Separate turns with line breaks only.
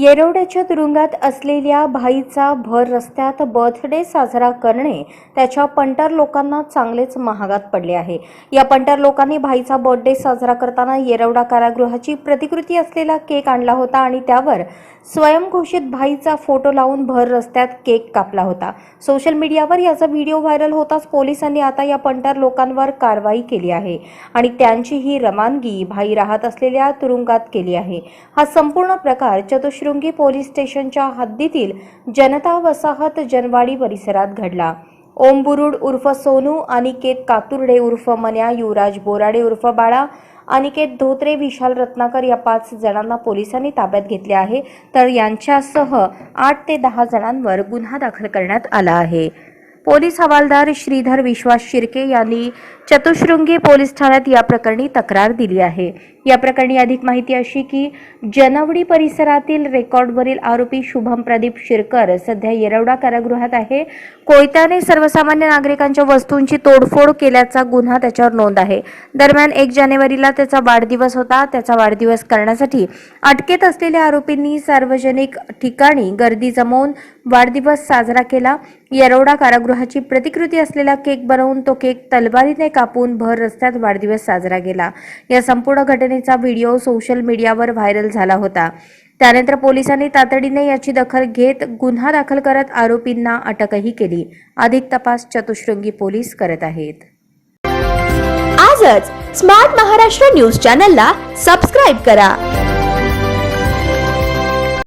येरवड्याच्या तुरुंगात असलेल्या भाईचा भर रस्त्यात बर्थडे साजरा करणे त्याच्या पंटर लोकांना चांगलेच महागात पडले आहे. या पंटर लोकांनी भाईचा बर्थडे साजरा करताना येरवडा कारागृहाची प्रतिकृती असलेला केक आणला होता आणि त्यावर स्वयंघोषित भाईचा फोटो लावून भर रस्त्यात केक कापला होता. सोशल मीडियावर याचा व्हिडिओ व्हायरल होताच पोलिसांनी आता या पंटर लोकांवर कारवाई केली आहे आणि त्यांची ही रवानगी भाई राहत असलेल्या तुरुंगात केली आहे. हा संपूर्ण प्रकार चतुशृंगी पोलीस स्टेशनच्या हद्दीतील जनता वसाहत जनवाडी परिसरात घडला. ओम बुरुड उर्फ सोनू अनिकेत कातुर्डे उर्फ मन्या युवराज बोराडे उर्फ बाळा अनिकेत धोत्रे विशाल रत्नाकर या पाच जणांना पोलिसांनी ताब्यात घेतले आहे तर यांच्यासह आठ ते दहा जणांवर गुन्हा दाखल करण्यात आला आहे. पोलीस हवालदार श्रीधर विश्वास शिर्के यांनी चतुशृंगी पोलीस ठाण्यात या प्रकरणी तक्रार दिली आहे. या प्रकरणी अधिक माहिती अशी की जनवडी परिसरातील रेकॉर्डवरील आरोपी शुभम प्रदीप शिरकर सध्या येरवडा कारागृहात आहे. कोयत्याने सर्वसामान्य नागरिकांच्या वस्तूंची तोडफोड केल्याचा गुन्हा त्याच्यावर नोंद आहे. दरम्यान एक जानेवारीला त्याचा वाढदिवस होता. त्याचा वाढदिवस करण्यासाठी अटकेत असलेल्या आरोपींनी सार्वजनिक ठिकाणी गर्दी जमवून वाढदिवस साजरा केला. येरवडा कारागृहाची प्रतिकृती असलेला केक बनवून तो केक तलवारीने कापून भर रस्त्यात वाढदिवस साजरा केला. या संपूर्ण घटने मारहाणीचा व्हिडिओ सोशल मीडियावर व्हायरल झाला होता. त्यानंतर पोलिसांनी तातडीने याची दखल घेत गुन्हा दाखल करत आरोपींना अटकही केली. अधिक तपास चतुशृंगी पोलीस करत आहेत.
आजच स्मार्ट महाराष्ट्र न्यूज चॅनलला सबस्क्राईब करा.